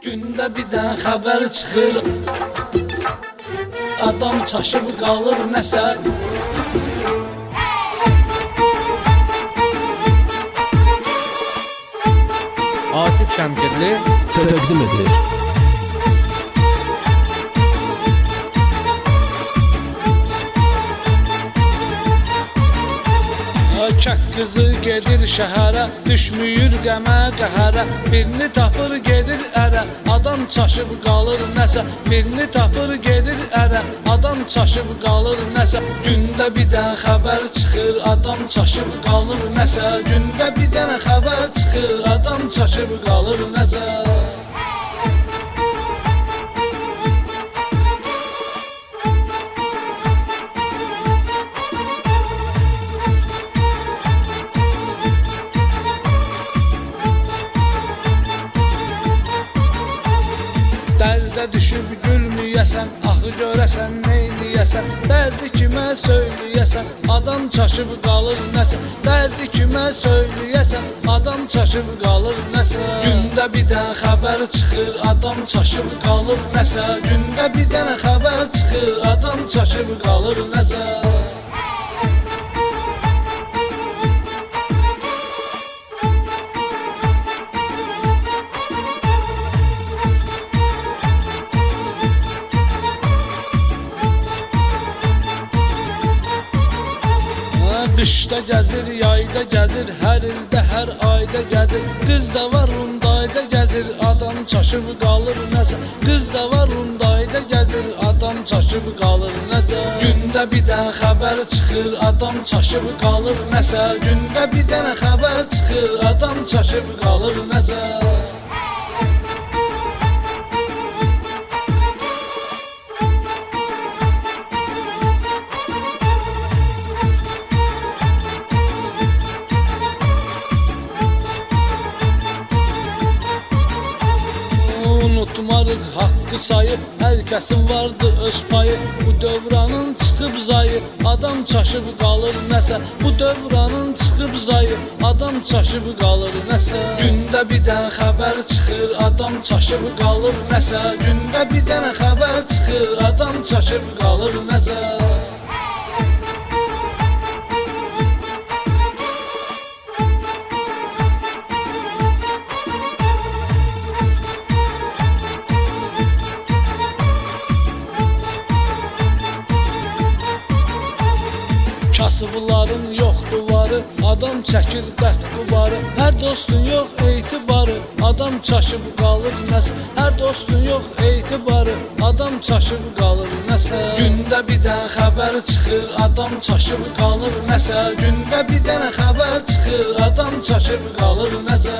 Gündə bir dənə xəbər çıxır Adam çaşıb qalır nəsə Asif Şəmkirli təqdim edilir. Kət qızı gedir şəhərə Düşmüyür qəmə qəhərə Birini tapır gedir ərə Adam çaşıb qalır nəsə Birini tapır gedir ərə Adam çaşıb qalır nəsə Gündə bir dənə xəbər çıxır Adam çaşıb qalır nəsə Gündə bir dənə xəbər çıxır Adam çaşıb qalır nəsə Dərdə düşüb gülməyəsən, axı görəsən neyniyəsən Dərdi kimə söyləyəsən, adam çaşıb qalır nəsə Dərdi kimə söyləyəsən, adam çaşıb qalır nəsə Gündə bir dənə xəbər çıxır, adam çaşıb qalır nəsə Gündə bir dənə xəbər çıxır, adam çaşıb qalır nəsə Ha, Qışda gəzir, yayda gəzir, hər ildə, hər ayda gəzir. Qız da var rundayda gəzir, adam çaşıb qalır nəsə. Qız da var rundayda gəzir, adam çaşıb qalır nəsə. Gündə bir dənə xəbər çıxır, adam çaşıb qalır nəsə. Gündə bir dənə xəbər çıxır, adam çaşıb qalır nəsə. Unutmarıq haqqı sayı Hər kəsin vardı öz payı. Bu dövranın çıxıb zayı Adam çaşıb qalır nəsə. Bu dövranın çıxıb zayı Adam çaşıb qalır nəsə. Gündə bir dənə xəbər çıxır Adam çaşıb qalır nəsə. Gündə bir dənə xəbər çıxır Adam çaşıb qalır nəsə Kasıbların yox duvarı. Adam çəkir dərd qubarı. Hər dostun yox etibarı. Adam çaşıb qalır nəsə. Hər dostun yox etibarı. Adam çaşıb qalır nəsə. Gündə bir dənə xəbər çıxır. Adam çaşıb qalır nəsə. Gündə bir dənə xəbər çıxır. Adam çaşıb qalır nəsə